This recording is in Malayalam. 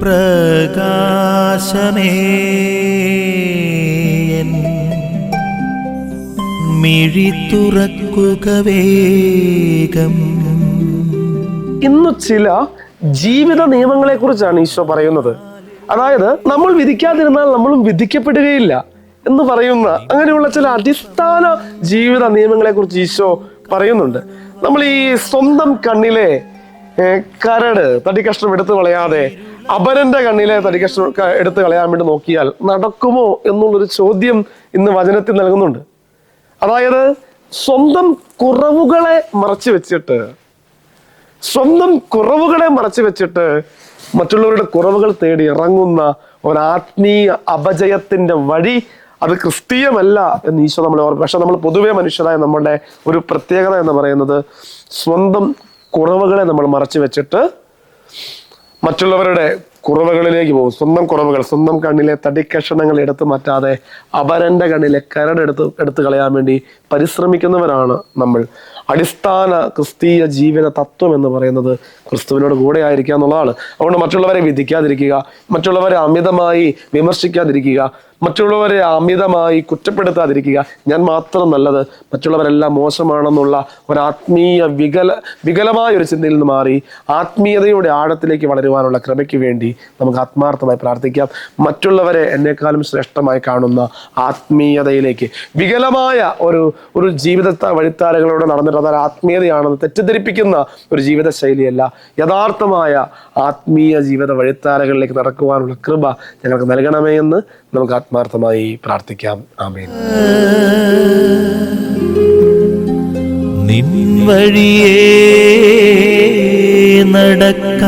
പ്രകാശമേ. തുറക്കുക വേഗം. ഇന്ന് ചില ജീവിത നിയമങ്ങളെ കുറിച്ചാണ് ഈശോ പറയുന്നത്. അതായത് നമ്മൾ വിധിക്കാതിരുന്നാൽ നമ്മളും വിധിക്കപ്പെടുകയില്ല എന്ന് പറയുന്ന അങ്ങനെയുള്ള ചില അടിസ്ഥാന ജീവിത നിയമങ്ങളെ കുറിച്ച് ഈശോ പറയുന്നുണ്ട്. നമ്മൾ ഈ സ്വന്തം കണ്ണിലെ കരട് തടിക്കഷ്ണം എടുത്തു കളയാതെ അപരന്റെ കണ്ണിലെ തരികഷ്ണ എടുത്തു കളയാൻ വേണ്ടി നോക്കിയാൽ നടക്കുമോ എന്നുള്ളൊരു ചോദ്യം ഇന്ന് വചനത്തിൽ നൽകുന്നുണ്ട്. അതായത് സ്വന്തം കുറവുകളെ മറച്ചു വെച്ചിട്ട് സ്വന്തം കുറവുകളെ മറച്ചു വെച്ചിട്ട് മറ്റുള്ളവരുടെ കുറവുകൾ തേടി ഇറങ്ങുന്ന ഒരാത്മീയ അപജയത്തിന്റെ വഴി അത് ക്രിസ്തീയമല്ല എന്ന് ഈശോ നമ്മളെ ഓർമ്മ പക്ഷെ നമ്മൾ പൊതുവേ മനുഷ്യരായ നമ്മളുടെ ഒരു പ്രത്യേകത എന്ന് പറയുന്നത് സ്വന്തം കുറവുകളെ നമ്മൾ മറച്ചു വെച്ചിട്ട് മറ്റുള്ളവരുടെ കുറവുകളിലേക്ക് പോകും. സ്വന്തം കുറവുകൾ സ്വന്തം കണ്ണിലെ തടിക്കഷണങ്ങൾ എടുത്തു മാറ്റാതെ അപരന്റെ കണ്ണിലെ കരടെടുത്ത് എടുത്തു കളയാൻ വേണ്ടി പരിശ്രമിക്കുന്നവരാണ് നമ്മൾ. അടിസ്ഥാന ക്രിസ്തീയ ജീവിത തത്വം എന്ന് പറയുന്നത് ക്രിസ്തുവിനോട് കൂടെ ആയിരിക്കുക എന്നുള്ളതാണ്. അതുകൊണ്ട് മറ്റുള്ളവരെ വിധിക്കാതിരിക്കുക മറ്റുള്ളവരെ അമിതമായി വിമർശിക്കാതിരിക്കുക മറ്റുള്ളവരെ അമിതമായി കുറ്റപ്പെടുത്താതിരിക്കുക. ഞാൻ മാത്രം നല്ലത് മറ്റുള്ളവരെല്ലാം മോശമാണെന്നുള്ള ഒരു ആത്മീയ വികല വികലമായ ഒരു ചിന്തയിൽ നിന്ന് മാറി ആത്മീയതയുടെ ആഴത്തിലേക്ക് വളരുവാനുള്ള ക്രമയ്ക്ക് വേണ്ടി നമുക്ക് ആത്മാർത്ഥമായി പ്രാർത്ഥിക്കാം. മറ്റുള്ളവരെ എന്നെക്കാളും ശ്രേഷ്ഠമായി കാണുന്ന ആത്മീയതയിലേക്ക്. വികലമായ ഒരു ഒരു ജീവിതത്തെ വഴിത്താരകളോട് നടന്നിട്ടുള്ള ആത്മീയതയാണെന്ന് തെറ്റിദ്ധരിപ്പിക്കുന്ന ഒരു ജീവിത ശൈലിയല്ല യഥാർത്ഥമായ ആത്മീയ ജീവിത വഴിത്താരകളിലേക്ക് നടക്കുവാനുള്ള കൃപ ഞങ്ങൾക്ക് നൽകണമേ എന്ന് നമുക്ക് ആത്മാർത്ഥമായി പ്രാർത്ഥിക്കാം. ആമേൻ. നിൻ വഴിയേ നടക്ക